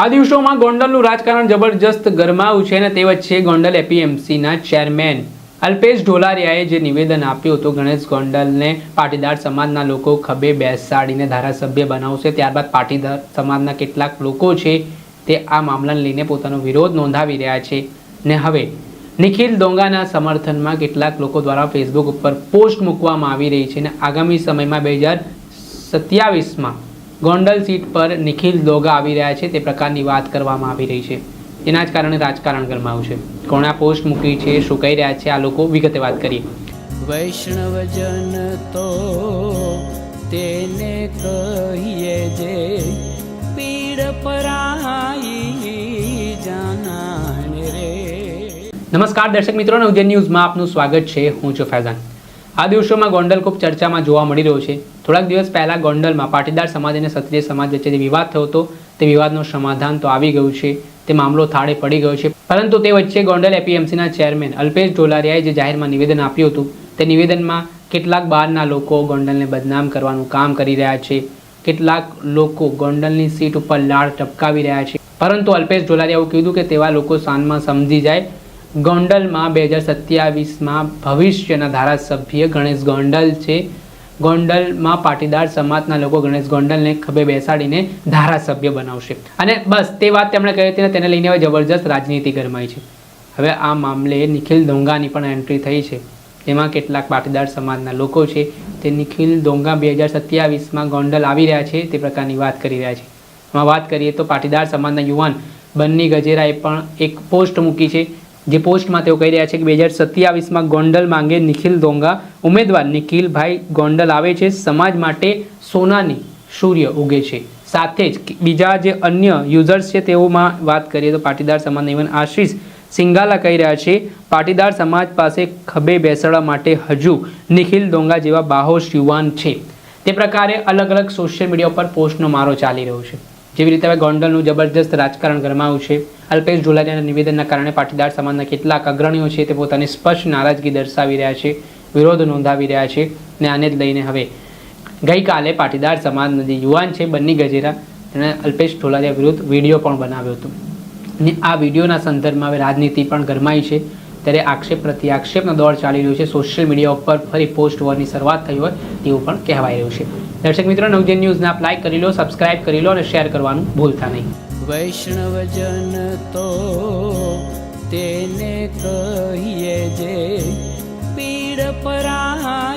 આ દિવસોમાં ગોંડલનું રાજકારણ જબરજસ્ત ગરમાયું છે અને તે વચ્ચે ગોંડલ એપીએમસીના ચેરમેન અલ્પેશ ઢોલારિયાએ જે નિવેદન આપ્યું હતું, ગણેશ ગોંડલને પાટીદાર સમાજના લોકો ખભે બેસાડીને ધારાસભ્ય બનાવશે, ત્યારબાદ પાટીદાર સમાજના કેટલાક લોકો છે તે આ મામલાને લઈને પોતાનો વિરોધ નોંધાવી રહ્યા છે. ને હવે, નિખિલ ડોંગાના સમર્થનમાં કેટલાક લોકો દ્વારા ફેસબુક ઉપર પોસ્ટ મૂકવામાં આવી રહી છે અને આગામી સમયમાં બે હજાર સત્યાવીસમાં ગોંડલ સીટ પર નિખિલ દોગા આવી રહ્યા છે. તે પ્રકારની વાત કરવામાં આવી રહી છે. તેના જ કારણે રાજકારણ ગરમાયું છે. કોણા પોસ્ટ મૂકી છે શું કહી રહ્યા છે આ લોકો વિગતે વાત કરીએ. વૈષ્ણવજન તો તેને કહીએ જે પીડ પરાઈ જાનાને રે. નમસ્કાર દર્શક મિત્રો નવજન ન્યૂઝમાં આપનું સ્વાગત છે. હું છું ફૈઝાન. આ દિવસોમાં ગોંડલ ખૂબ ચર્ચામાં જોવા મળી રહ્યો છે. થોડાક દિવસ પહેલાં ગોંડલમાં પાટીદાર સમાજ અને ક્ષત્રિય સમાજ વચ્ચે જે વિવાદ થયો હતો, તે વિવાદનું સમાધાન તો આવી ગયું છે. તે મામલો થાળે પડી ગયો છે. પરંતુ તે વચ્ચે ગોંડલ એપીએમસીના ચેરમેન અલ્પેશ ઢોલારિયાએ જે જાહેરમાં નિવેદન આપ્યું હતું, તે નિવેદનમાં કેટલાક બહારના લોકો ગોંડલને બદનામ કરવાનું કામ કરી રહ્યા છે. કેટલાક લોકો ગોંડલની સીટ ઉપર લાળ ટપકાવી રહ્યા છે. પરંતુ અલ્પેશ ઢોલારિયાએ એવું કીધું કે તેવા લોકો સાનમાં સમજી જાય ગોંડલમાં બે હજાર સત્યાવીસમાં ભવિષ્યના ધારાસભ્ય ગણેશ ગોંડલ છે. ગોંડલમાં પાટીદાર સમાજના લોકો ગણેશ ગોંડલને ખભે બેસાડીને ધારાસભ્ય બનાવશે. અને બસ, તે વાત તેમણે કહી હતી તેને લઈને હવે જબરજસ્ત રાજનીતિ ગરમાઈ છે. હવે આ મામલે નિખિલ દોંગાની પણ એન્ટ્રી થઈ છે. તેમાં કેટલાક પાટીદાર સમાજના લોકો છે. તે નિખિલ દોંગા બે હજાર સત્યાવીસમાં ગોંડલ આવી રહ્યા છે, તે પ્રકારની વાત કરી રહ્યા છે. એમાં વાત કરીએ તો પાટીદાર સમાજના યુવાન બન્ની ગજેરાએ પણ એક પોસ્ટ મૂકી છે. જે પોસ્ટમાં તેઓ કહી રહ્યા છે કે બે હજાર સત્યાવીસમાં ગોંડલ માંગે નિખિલ દોંગા ઉમેદવાર નિખિલભાઈ ગોંડલ આવે છે. સમાજ માટે સોનાની સૂર્ય ઉગે છે. સાથે જ બીજા જે અન્ય યુઝર્સ છે તેઓમાં વાત કરીએ તો પાટીદાર સમાજના ઇવન આશીષ સિંગાલા કહી રહ્યા છે, પાટીદાર સમાજ પાસે ખભે બેસાડવા માટે હજુ નિખિલ દોંગા જેવા બાહોશ યુવાન છે. તે પ્રકારે અલગ અલગ સોશિયલ મીડિયા ઉપર પોસ્ટનો મારો ચાલી રહ્યો છે. જેવી રીતે હવે ગોંડલનું જબરજસ્ત રાજકારણ ગરમાયું છે અલ્પેશ ઢોલારિયાના નિવેદનના કારણે પાટીદાર સમાજના કેટલાક અગ્રણીઓ છે તે પોતાની સ્પષ્ટ નારાજગી દર્શાવી રહ્યા છે, વિરોધ નોંધાવી રહ્યા છે ને આને જ લઈને હવે ગઈકાલે પાટીદાર સમાજના જે યુવાન છે બંને ગજેરા, તેણે અલ્પેશ ઢોલારિયા વિરુદ્ધ વીડિયો પણ બનાવ્યો હતો. ને આ વિડીયોના સંદર્ભમાં હવે રાજનીતિ પણ ગરમાઈ છે. ત્યારે આક્ષેપ પ્રતિ આક્ષેપનો દોર ચાલી રહ્યો છે. સોશિયલ મીડિયા ઉપર ફરી પોસ્ટ વોરની શરૂઆત થઈ હોય તેવું પણ કહેવાય રહ્યું છે. દર્શક મિત્રો, નવજન ન્યૂઝને આપ લાઈક કરી લો સબસ્ક્રાઇબ કરી લો અને શેર કરવાનું ભૂલતા નહીં. વૈષ્ણવજન તો તેને કહીએ જે પીડ પરાઈ